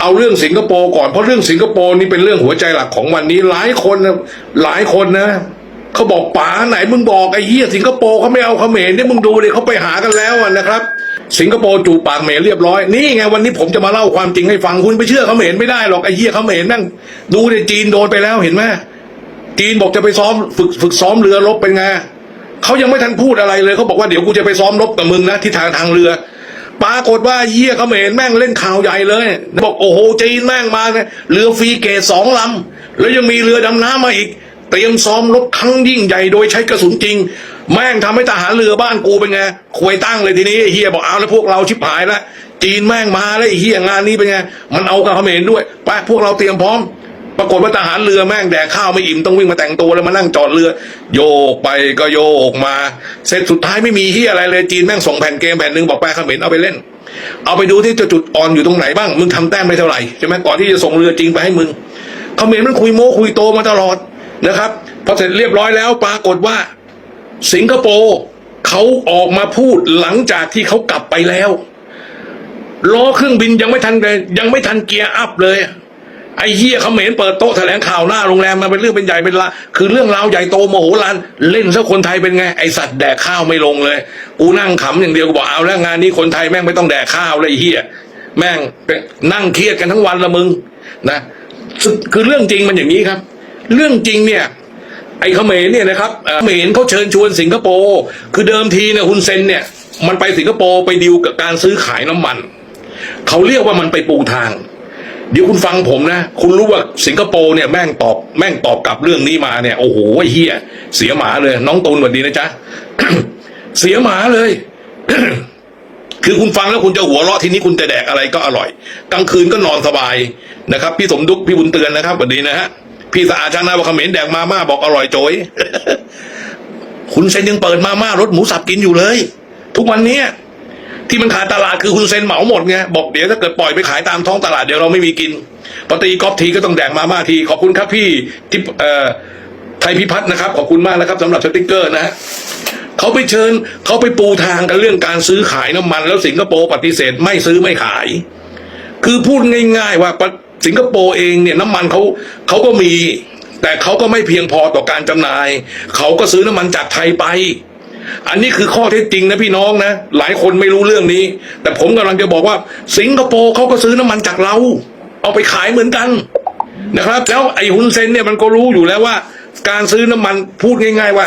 เอาเรื่องสิงคโปร์ก่อนเพราะเรื่องสิงคโปร์นี่เป็นเรื่องหัวใจหลักของวันนี้หลายคนนะหลายคนนะเขาบอกป๋าไหนมึงบอกไอ้เหี้ยสิงคโปร์เขาไม่เอาเขมรเนี่ยมึงดูเลยเขาไปหากันแล้วนะครับ สิงคโปร์จูปากเหมรเรียบร้อยนี่ไงวันนี้ผมจะมาเล่าความจริงให้ฟังคุณไปเชื่อเขมรไม่ได้หรอกไอ้เหี้ยเขมรนั่งดูในจีนโดนไปแล้วเห็นไหมจีนบอกจะไปซ้อมฝึกฝึกซ้อมเรือรบเป็นไงเขายังไม่ทันพูดอะไรเลยเขาบอกว่าเดี๋ยวกูจะไปซ้อมรบกับมึงนะที่ทางทางเรือ ปรากฏว่าเยี่ยเขมรแม่งเล่นข่าวใหญ่เลย บอกโอ้โหจีนแม่งมาเนี่ยเรือฟรีเกตสองลำ แล้วยังมีเรือดำน้ำมาอีก เตรียมซ้อมรบครั้งยิ่งใหญ่โดยใช้กระสุนจริง แม่งทำให้ทหารเรือบ้านกูเป็นไงควยตั้งเลยทีนี้เฮียบอกเอาแล้วพวกเราชิบหายแล้วจีนแม่งมาแล้วเฮียงานนี้เป็นไงมันเอากับเขมรด้วยไปพวกเราเตรียมพร้อม ปรากฏว่าทหารเรือแม่งแดกข้าวไม่อิ่มต้องวิ่งมาแต่งตัวแล้วมานั่งจอดเรือ โยกไปก็โยกมา เสร็จสุดท้ายไม่มีเฮียอะไรเลยจีนแม่งส่งแผ่นเกมแผ่นหนึ่งบอกไปเขมรเอาไปเล่น เอาไปดูที่จะจุดอ่อนอยู่ตรงไหนบ้างมึงทำแต้มไปเท่าไหร่ใช่ไหมก่อนที่จะส่งเรือจริงไปให้มึงเขมรมันคุยโม้คุยโตมาตลอดนะครับพอเสร็จเรียบร้อยแล้วปรากฏว่าสิงคโปร์เขาออกมาพูดหลังจากที่เขากลับไปแล้วล้อเครื่องบินยังไม่ทันเลยยังไม่ทันเกียร์อัพเลย ไอ้เหี้ยเขมรเปิดโต๊ะแถลงข่าวหน้าโรงแรมมาเป็นเรื่องเป็นใหญ่เป็นละคือเรื่องราวใหญ่โตโมโหลานเล่นซะคนไทยเป็นไงไอสัตว์แดกข้าวไม่ลงเลยกูนั่งขำอย่างเดียวกูบอกเอาแล้วงานนี้คนไทยแม่งไม่ต้องแดกข้าวเลยเหี้ยแม่งนั่งเครียดกันทั้งวันละมึงนะคือเรื่องจริงมันอย่างนี้ครับ เรื่องจริงเนี่ยไอ้เขมรเนี่ยนะครับเขมรเขาเชิญชวนสิงคโปร์คือเดิมทีเนี่ยฮุนเซนเนี่ยมันไปสิงคโปร์ไปดีลกับการซื้อขายน้ำมัน เขาเรียกว่ามันไปปูทาง เดี๋ยวคุณฟังผมนะ คุณรู้ว่าสิงคโปร์เนี่ยแม่งตอบแม่งตอบกลับเรื่องนี้มาเนี่ย โอ้โหไอ้เฮียเสียหมาเลย น้องตูนสวัสดีนะจ๊ะ เสียหมาเลย คือคุณฟังแล้วคุณจะหัวเราะทีนี้คุณจะแดกอะไรก็อร่อย กลางคืนก็นอนสบายนะครับ พี่สมดุกพี่บุญเตือนนะครับสวัสดีนะฮะพี่สะอาดชางนาว่าเขมรแดกมาม่าบอกอร่อยโจยคุณเซนยังเปิดมาม่ารสหมูสับกินอยู่เลย ทุกวันเนี้ย ที่มันขาดตลาดคือคุณเซนเหมาหมดไงบอกเดี๋ยวถ้าเกิดปล่อยไปขายตามท้องตลาดเดี๋ยวเราไม่มีกินปตีกอล์ฟทีก็ต้องแดกมาม่าที ขอบคุณครับพี่ที่เอ่อไทยพิพัฒน์นะครับ ขอบคุณมากนะครับสำหรับสติกเกอร์นะเขาไปเชิญเขาไปปูทางกันเรื่องการซื้อขายน้ำมัน แล้วสิงคโปร์ปฏิเสธไม่ซื้อไม่ขาย คือพูดง่าย ๆ ว่าสิงคโปร์เองเนี่ยน้ำมันเขาเขาก็มี แต่เขาก็ไม่เพียงพอต่อการจำหน่าย เขาก็ซื้อน้ำมันจากไทยไป อันนี้คือข้อเท็จจริงนะพี่น้องนะ หลายคนไม่รู้เรื่องนี้ แต่ผมกำลังจะบอกว่า สิงคโปร์เขาก็ซื้อน้ำมันจากเรา เอาไปขายเหมือนกันนะครับ แล้วไอ้ฮุนเซนเนี่ยมันก็รู้อยู่แล้วว่า การซื้อน้ำมันพูดง่าย ๆ ว่า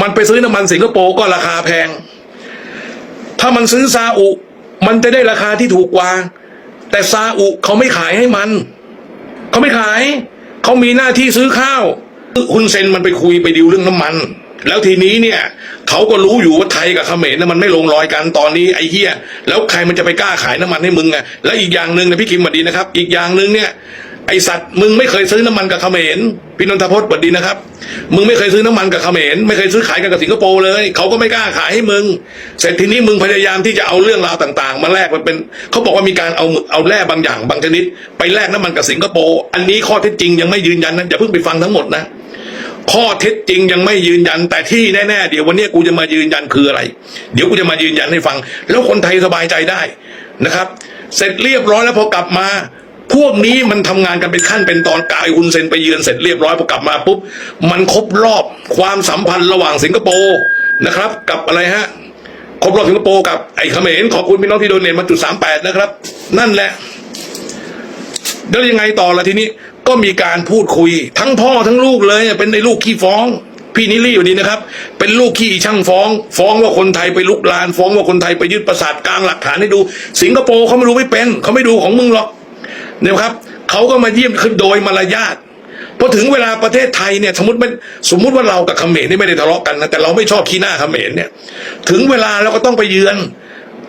มันไปซื้อน้ำมันสิงคโปร์ก็ราคาแพง ถ้ามันซื้อซาอุ มันจะได้ราคาที่ถูกกว่า แต่ซาอุเขาไม่ขายให้มันเขาไม่ขายเขามีหน้าที่ซื้อข้าวฮุนเซนมันไปคุยไปดิวเรื่องน้ำมัน แล้วทีนี้เนี่ยเขาก็รู้อยู่ว่าไทยกับเขมรน่ะมันไม่ลงรอยกันตอนนี้ไอ้เหี้ยแล้วใครมันจะไปกล้าขายน้ำมันให้มึงอะแล้วอีกอย่างหนึ่งนะพี่คิมสวัสดีนะครับ อีกอย่างหนึ่งเนี่ยไอสัตว์มึงไม่เคยซื้อน้ำมันกับเขมรพี่นนทพจน์สวัสดีนะครับ มึงไม่เคยซื้อน้ำมันกับเขมรไม่เคยซื้อขายกันกับสิงคโปร์เลยเขาก็ไม่กล้าขายให้มึง เสร็จทีนี้มึงพยายามที่จะเอาเรื่องราวต่าง ๆ มาแลกมันเป็นเขาบอกว่ามีการเอาเอาแร่บางอย่างบางชนิด ไปแลกน้ำมันกับสิงคโปร์อันนี้ข้อเท็จจริงยังไม่ยืนยันนะอย่าเพิ่งไปฟังทั้งหมดนะ ข้อเท็จจริงยังไม่ยืนยัน แต่ที่แน่ๆเดี๋ยววันนี้กูจะมายืนยันคืออะไร เดี๋ยวกูจะมายืนยันให้ฟัง แล้วคนไทยสบายใจได้นะครับ เสร็จเรียบร้อยแล้วพอกลับมา พวกนี้มันทำงานกันเป็นขั้นเป็นตอนกายอุนเซนไปเยือนเสร็จเรียบร้อยพอกลับมาปุ๊บมันครบรอบความสัมพันธ์ระหว่างสิงคโปร์นะครับ กับอะไรฮะครบรอบสิงคโปร์กับไอ้เขมรขอบคุณพี่น้องที่โดนเนทมาจุดสามแปดนะครับ นั่นแหละแล้วยังไงต่อละทีนี้ ก็มีการพูดคุย ทั้งพ่อทั้งลูกเลยเป็นในลูกขี้ฟ้อง พี่นิลี่อยู่ดีนะครับ เป็นลูกขี้ช่างฟ้อง ฟ้องว่าคนไทยไปลุกลาน ฟ้องว่าคนไทยไปยึดประสาทกลางหลักฐานให้ดู สิงคโปร์เขาไม่รู้ไม่เป็นเขาไม่ดูของมึงหรอกเนี่ยครับเขาก็มาเยี่ยมคือโดยมารยาทพอถึงเวลาประเทศไทยเนี่ยสมมติมันสมมติว่าเรากับเขมรนี่ไม่ได้ทะเลาะกันนะแต่เราไม่ชอบขี้หน้าเขมรเนี่ย ถึงเวลาเราก็ต้องไปเยือน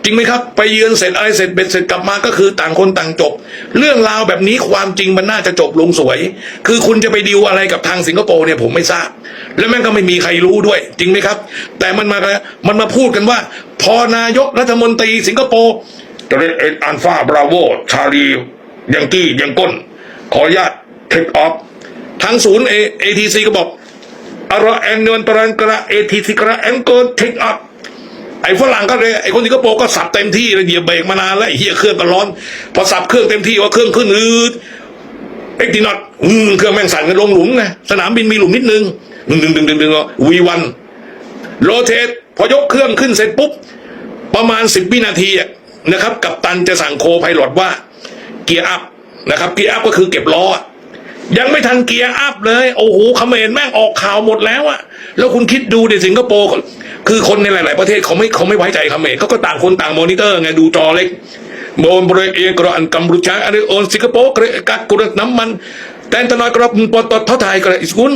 จริงไหมครับ ไปเยือนเสร็จอะไรเสร็จเบ็ดเสร็จกลับมาก็คือต่างคนต่างจบ เรื่องราวแบบนี้ความจริงมันน่าจะจบลงสวย คือคุณจะไปดิวอะไรกับทางสิงคโปร์เนี่ยผมไม่ทราบ แล้วแม่งก็ไม่มีใครรู้ด้วย จริงไหมครับ แต่มันมามันมาพูดกันว่า พอนายกรัฐมนตรีสิงคโปร์จะเรียกเอ็นอันฟาบราโวชาลียังกี้ยังก้น ขออนุญาตเทคออฟทางศูนย์เอทีซีก็บอกอารแอนนวลตรันกระเอทีซีกระแองเกิลเทคออฟ ไอ้ฝรั่งก็เลยไอ้คนสิงคโปร์ก็สับเต็มที่เลยเหยียบเบรกมานานแล้วไอ้เหี้ยเครื่องก็ร้อน พอสับเครื่องเต็มที่ว่าเครื่องขึ้นอืดเอ็กตินอตอืมเครื่องแม่งสั่นกันลงหลุมไงสนามบินมีหลุมนิดนึงดึงดึงดึงดึงดึงวีวันโรเทตพอยกเครื่องขึ้นเสร็จปุ๊บ ประมาณสิบวินาทีนะครับ กับตันจะสั่งโคไพลอตว่า เกียร์อัพนะครับ เกียร์อัพก็คือเก็บล้อยังไม่ทันเกียร์อัพเลย โอ้โหเขมรแม่งออกข่าวหมดแล้วอะแล้วคุณคิดดูดิสิงคโปร์ คือคนในหลาย ๆ ประเทศเขาไม่เขาไม่ไว้ใจเขมรเขาก็ต่างคนต่างมอนิเตอร์ไงดูจอเล็กโมนบริเอกรอันกัมพูชาอันนี้โอนสิงคโปร์กระกักกุรน้ำมัน แต่ตนอยกระปตทไทยกระอิสกุล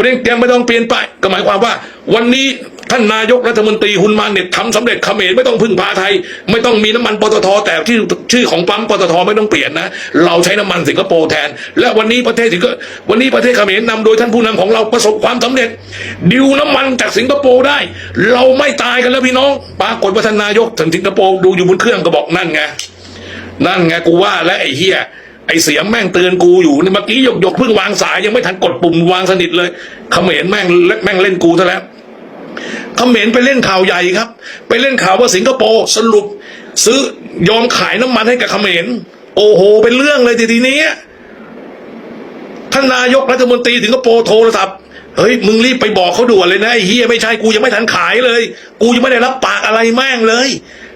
เปลี่ยนแปลงไม่ต้องเปลี่ยนไป ก็หมายความว่า วันนี้ท่านนายกรัฐมนตรีฮุนมาเนี่ยทำสำเร็จเขมรไม่ต้องพึ่งพาไทย ไม่ต้องมีน้ำมันปตทแต่ที่ชื่อของปั๊มปตทไม่ต้องเปลี่ยนนะ เราใช้น้ำมันสิงคโปร์แทน และวันนี้ประเทศสิงควันนี้ประเทศเขมรนำโดยท่านผู้นำของเราประสบความสำเร็จ ดิวน้ำมันจากสิงคโปร์ได้ เราไม่ตายกันแล้วพี่น้องปรากฏว่าท่านนายกถึงสิงคโปร์ดูอยู่บนเครื่องก็บอกนั่นไงนั่นไงกูว่าและไอ้เฮีย ไอเสียงแม่งเตือนกูอยู่นี่เมื่อกี้หยกหยกเพิ่งวางสายยังไม่ทันกดปุ่มวางสนิทเลยเขมรแม่งแม่งเล่นกูซะแล้วเขมรไปเล่นข่าวใหญ่ครับ ไปเล่นข่าวว่าสิงคโปร์สรุป ซื้อยอมขายน้ำมันให้กับเขมรโอ้โห เป็นเรื่องเลยทีทีนี้ท่านนายกรัฐมนตรีสิงคโปร์โทรศัพท์เฮ้ยมึงรีบไปบอกเขาด่วนเลยนะไอ้เฮียไม่ใช่กูยังไม่ทันขายเลย กูยังไม่ได้รับปากอะไรแม่งเลย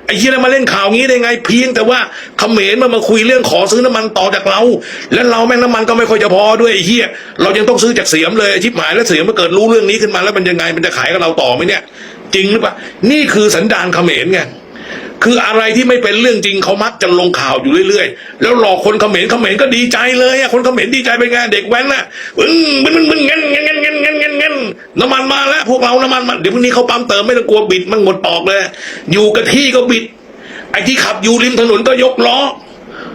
ไอ้เฮียแล้วมาเล่นข่าวงี้ได้ไง เพียงแต่ว่าเขมรมันมาคุยเรื่องขอซื้อน้ำมันต่อจากเรา แล้วเราแม่งน้ำมันก็ไม่ค่อยจะพอด้วยไอ้เฮียเรายังต้องซื้อจากเสียมเลยอ้ชิบหายแล้วเสียมมันเกิดรู้เรื่องนี้ขึ้นมาแล้วมันยังไงมันจะขายกับเราต่อไหมเนี่ย จริงหรือเปล่านี่คือสันดานเขมรไงคืออะไรที่ไม่เป็นเรื่องจริงเขามักจะลงข่าวอยู่เรื่อยๆ แล้วหลอกคนเขมรเขมรก็ดีใจเลยอะคนเขมรดีใจเป็นไงเด็กแว้นน่ะมึงมึงมึงมึงเงินเงินเงินเงินเงินเงิ น้ำมันมาแล้ว พวกเราน้ำมันมาเดี๋ยวพรุ่งนี้เขาปั๊มเติมไม่ต้องกลัวบิดมันหมดปอกเลย อยู่กับที่ก็บิด ไอ้ที่ขับอยู่ริมถนนก็ยกล้อ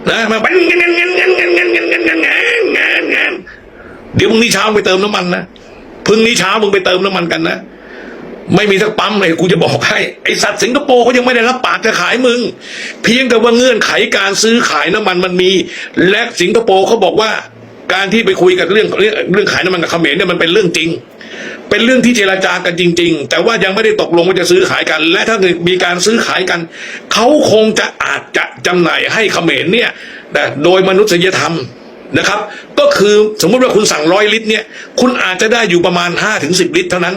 นะมาเงินเงินเงินเงินเงินเงินเงินเงินเงินเงินเงินเงินเดี๋ยวพรุ่งนี้เช้าไปเติมน้ำมันนะพรุ่งนี้เช้ามึงไปเติมน้ำมันกันนะไม่มีสักปั๊มเลยกูจะบอกให้ไอสัตว์สิงคโปร์เขายังไม่ได้รับปากจะขายมึง เพียงแต่ว่าเงื่อนไขการซื้อขายน้ำมันมันมี และสิงคโปร์เขาบอกว่า การที่ไปคุยกันเรื่องเรื่องเรื่องขายน้ำมันกับเขมรเนี่ยมันเป็นเรื่องจริง เป็นเรื่องที่เจราจากันจริง ๆ แต่ว่ายังไม่ได้ตกลงว่าจะซื้อขายกัน และถ้ามีการซื้อขายกันเขาคงจะอาจจะจำหน่ายให้เขมรเนี่ยโดยมนุษยธรรมนะครับ ก็คือสมมุติว่าคุณสั่งร้อยลิตรเนี่ยคุณอาจจะได้อยู่ประมาณ5้าถึงสิลิตรเท่านั้น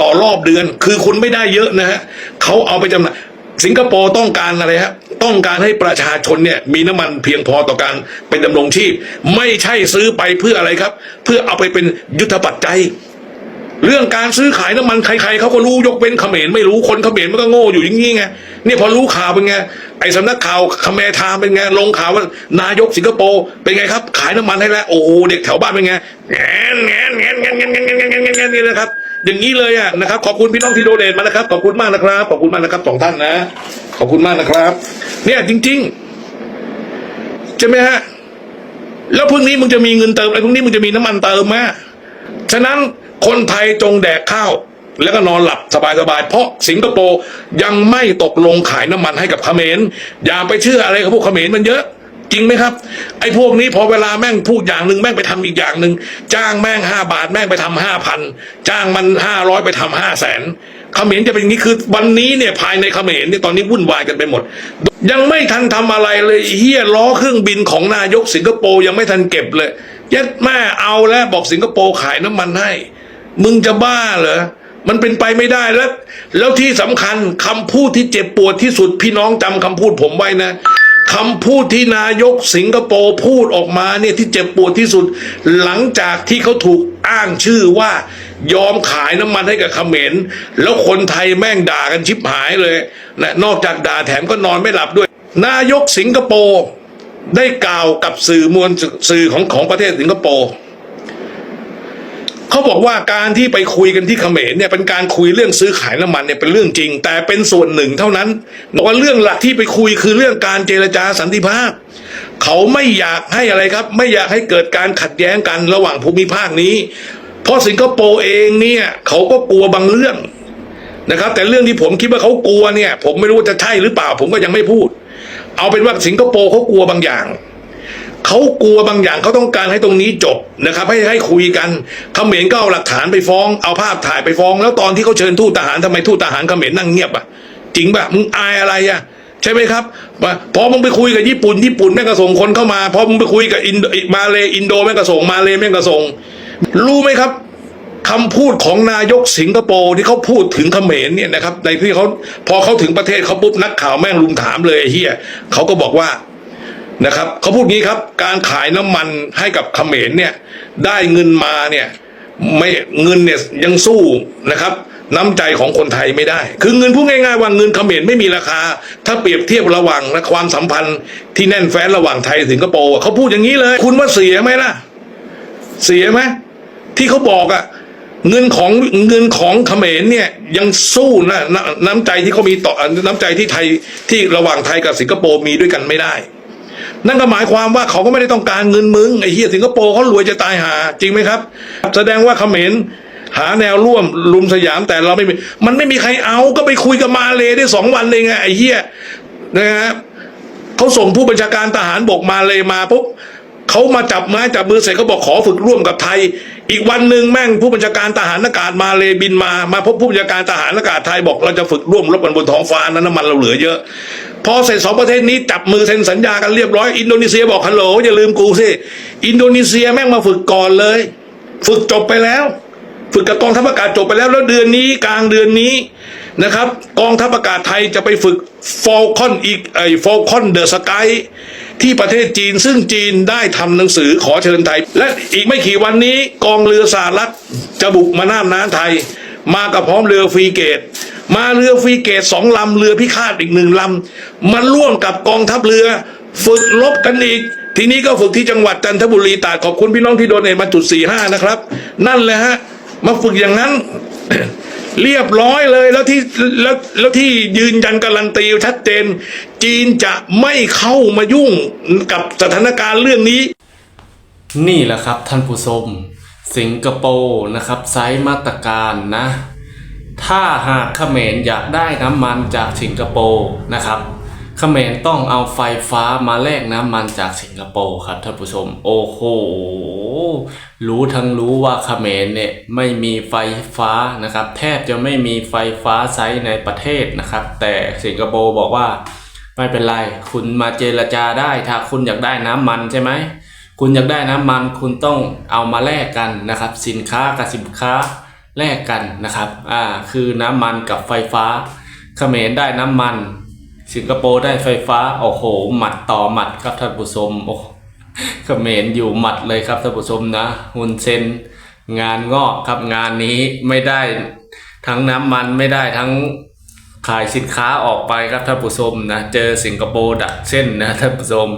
ต่อรอบเดือนคือคุณไม่ได้เยอะนะฮะเขาเอาไปจำหน่ายสิงคโปร์ต้องการอะไรฮะต้องการให้ประชาชนเนี่ยมีน้ำมันเพียงพอต่อการเป็นดำรงชีพ ไม่ใช่ซื้อไปเพื่ออะไรครับ เพื่อเอาไปเป็นยุทธปัจจัย เรื่องการซื้อขายน้ำมันใครๆเขาก็รู้ยกเว้นเขมรไม่รู้คนเขมรมันก็โง่อยู่อย่างนี้ไงเนี่ยพอรู้ข่าวเป็นไงไอ้สำนักข่าวคาเมทามเป็นไงลงข่าวว่านายกสิงคโปร์เป็นไงครับขายน้ำมันให้แล้วโอ้โหเด็กแถวบ้านเป็นไงแงนแงนแงนแงนแงนแงนแงนแงนแงนนี่นะครับอย่างนี้เลยอะนะครับขอบคุณพี่น้องที่โดเนทมานะครับขอบคุณมากนะครับขอบคุณมากนะครับสองท่านนะขอบคุณมากนะครับ เนี่ยจริงๆใช่ไหมฮะแล้วพรุ่งนี้มึงจะมีเงินเติมอะไรพรุ่งนี้มึงจะมีน้ำมันเติมไหมฉะนั้น คนไทยจงแดกข้าว แล้วก็นอนหลับสบายๆ เพราะสิงคโปร์ยังไม่ตกลงขายน้ำมันให้กับเขมรอย่าไปเชื่ออะไรกับพวกเขมรมันเยอะจริงไหมครับไอ้พวกนี้พอเวลาแม่งพูดอย่างหนึ่งแม่งไปทำอีกอย่างหนึ่งจ้างแม่งห้าบาทแม่งไปทำห้าพันจ้างมันห้าร้อยไปทำห้าแสนเขมรจะเป็นอย่างนี้คือวันนี้เนี่ยภายในเขมรเนี่ยตอนนี้วุ่นวายกันไปหมด ยังไม่ทันทำอะไรเลยเฮียล้อเครื่องบินของนายกสิงคโปร์ยังไม่ทันเก็บเลยยัดแม่เอาแล้วบอกสิงคโปร์ขายน้ำมันให้ มึงจะบ้าเหรอมันเป็นไปไม่ได้แล้ว แล้วที่สำคัญคำพูดที่เจ็บปวดที่สุดพี่น้องจำคำพูดผมไว้นะคำพูดที่นายกสิงคโปร์พูดออกมาเนี่ยที่เจ็บปวดที่สุด หลังจากที่เขาถูกอ้างชื่อว่ายอมขายน้ำมันให้กับเขมรแล้วคนไทยแม่งด่ากันชิบหายเลยนะนอกจากด่าแถมก็นอนไม่หลับด้วย นายกสิงคโปร์ได้กล่าวกับสื่อมวลสื่อของของประเทศสิงคโปร์ เขาบอกว่าการที่ไปคุยกันที่เขมรเนี่ยเป็นการคุยเรื่องซื้อขายน้ำมันเนี่ยเป็นเรื่องจริง แต่เป็นส่วนหนึ่งเท่านั้นบอกว่าเรื่องหลักที่ไปคุยคือเรื่องการเจรจาสันติภาพ เขาไม่อยากให้อะไรครับ ไม่อยากให้เกิดการขัดแย้งกันระหว่างภูมิภาคนี้ เพราะสิงคโปร์เองเนี่ยเขาก็กลัวบางเรื่องนะครับ แต่เรื่องที่ผมคิดว่าเขากลัวเนี่ย ผมไม่รู้ว่าจะใช่หรือเปล่า ผมก็ยังไม่พูด เอาเป็นว่าสิงคโปร์เขากลัวบางอย่าง เขากลัวบางอย่างเขาต้องการให้ตรงนี้จบนะครับ ให้ให้คุยกันเขมรก็เอาหลักฐานไปฟ้อง เอาภาพถ่ายไปฟ้อง แล้วตอนที่เขาเชิญทูตทหารทำไมทูตทหารเขมรนั่งเงียบอะจริงป่ะมึงอายอะไรอะใช่ไหมครับพอมึงไปคุยกับญี่ปุ่นญี่ปุ่นแม่งก็ส่งคนเข้ามาพอมึงไปคุยกับอินมาเลอินโดแม่งก็ส่งมาเลแม่งก็ส่งรู้ไหมครับคำพูดของนายกสิงคโปร์ที่เขาพูดถึงเขมรเนี่ยนะครับในที่เขาพอเขาถึงประเทศเขาปุ๊บนักข่าวแม่งลุมถามเลยเฮียเขาก็บอกว่า นะครับเขาพูดงี้ครับ การขายน้ำมันให้กับเขมรเนี่ยได้เงินมาเนี่ยไม่เงินเนี่ยยังสู้นะครับน้ำใจของคนไทยไม่ได้ คือเงินพูดง่ายๆว่าเงินเขมรไม่มีราคา ถ้าเปรียบเทียบระหว่างนะความสัมพันธ์ที่แน่นแฟ้นระหว่างไทยสิงคโปร์เขาพูดอย่างนี้เลย คุณว่าเสียไหมล่ะ เสียไหมที่เขาบอกอะเงินของเงินของเขมรเนี่ยยังสู้นะน้ำใจที่เขามีต่อน้ำใจที่ไทยที่ระหว่างไทยกับสิงคโปร์มีด้วยกันไม่ได้ นั่นก็หมายความว่าเขาก็ไม่ได้ต้องการเงินมึงไอ้เฮียสิงคโปร์เขารวยจะตายหา จริงไหมครับ แสดงว่าเขมรหาแนวร่วมลุมสยามแต่เราไม่มี มันไม่มีใครเอาก็ไปคุยกับมาเลยได้สองวันเองไงไอ้เฮียนะฮะเขาส่งผู้บัญชาการทหารบกมาเลยมาปุ๊บเขามาจับไม้จับมือเสร็จเขาบอกขอฝึกร่วมกับไทย อีกวันหนึ่งแม่งผู้บัญชาการทหารอากาศมาเลยบินมา มาพบผู้บัญชาการทหารอากาศไทยบอกเราจะฝึกร่วมรบกันบนท้องฟ้านั้นน้ำมันเราเหลือเยอะ พอเสร็จสองประเทศนี้จับมือเซ็นสัญญากันเรียบร้อยอินโดนีเซียบอกฮัลโหลอย่าลืมกูสิอินโดนีเซียแม่งมาฝึกก่อนเลย ฝึกจบไปแล้ว ฝึกกับกองทัพอากาศจบไปแล้วแล้วเดือนนี้กลางเดือนนี้นะครับ กองทัพอากาศไทยจะไปฝึกฟอลคอนอีกไอฟอลคอนเดอะสกายที่ประเทศจีนซึ่งจีนได้ทำหนังสือขอเชิญไทย และอีกไม่กี่วันนี้กองเรือสหรัฐจะบุกมาน่านน้ำไทย มากับพร้อมเรือฟรีเกต มาเรือฟรีเกตสองลำเรือพิฆาตอีกหนึ่งลำมันร่วมกับกองทัพเรือ ฝึกลบกันอีก ทีนี้ก็ฝึกที่จังหวัดจันทบุรีตาดขอบคุณพี่น้องที่โดนเนมาจุดสี่ห้านะครับ นั่นแหละฮะมาฝึกอย่างนั้น เรียบร้อยเลยแล้วที่แล้วแล้วที่ยืนยันการันตีชัดเจน จีนจะไม่เข้ามายุ่งกับสถานการณ์เรื่องนี้ นี่แหละครับท่านผู้ชมสิงคโปร์นะครับไซส์มาตรการนะ ถ้าหากเขมรอยากได้น้ำมันจากสิงคโปร์นะครับเขมรต้องเอาไฟฟ้ามาแลกน้ำมันจากสิงคโปร์ครับท่านผู้ชมโอ้โหรู้ทั้งรู้ว่าเขมรเนี่ยไม่มีไฟฟ้านะครับ แทบจะไม่มีไฟฟ้าใช้ในประเทศนะครับ แต่สิงคโปร์บอกว่า ไม่เป็นไร คุณมาเจรจาได้ถ้าคุณอยากได้น้ำมันใช่ไหมคุณอยากได้น้ำมันคุณต้องเอามาแลกกันนะครับ สินค้ากับสินค้า แลกกันนะครับอ่าคือน้ำมันกับไฟฟ้าเขมรได้น้ำมัน สิงคโปร์ได้ไฟฟ้าโอ้โหหมัดต่อหมัดครับท่านผู้ชมโอ้เขมรอยู่หมัดเลยครับท่านผู้ชมนะฮุนเซนงานงอกครับงานนี้ไม่ได้ทั้งน้ำมันไม่ได้ทั้งขายสินค้าออกไปครับท่านผู้ชมนะเจอสิงคโปร์ดักเส้นนะท่านผู้ชม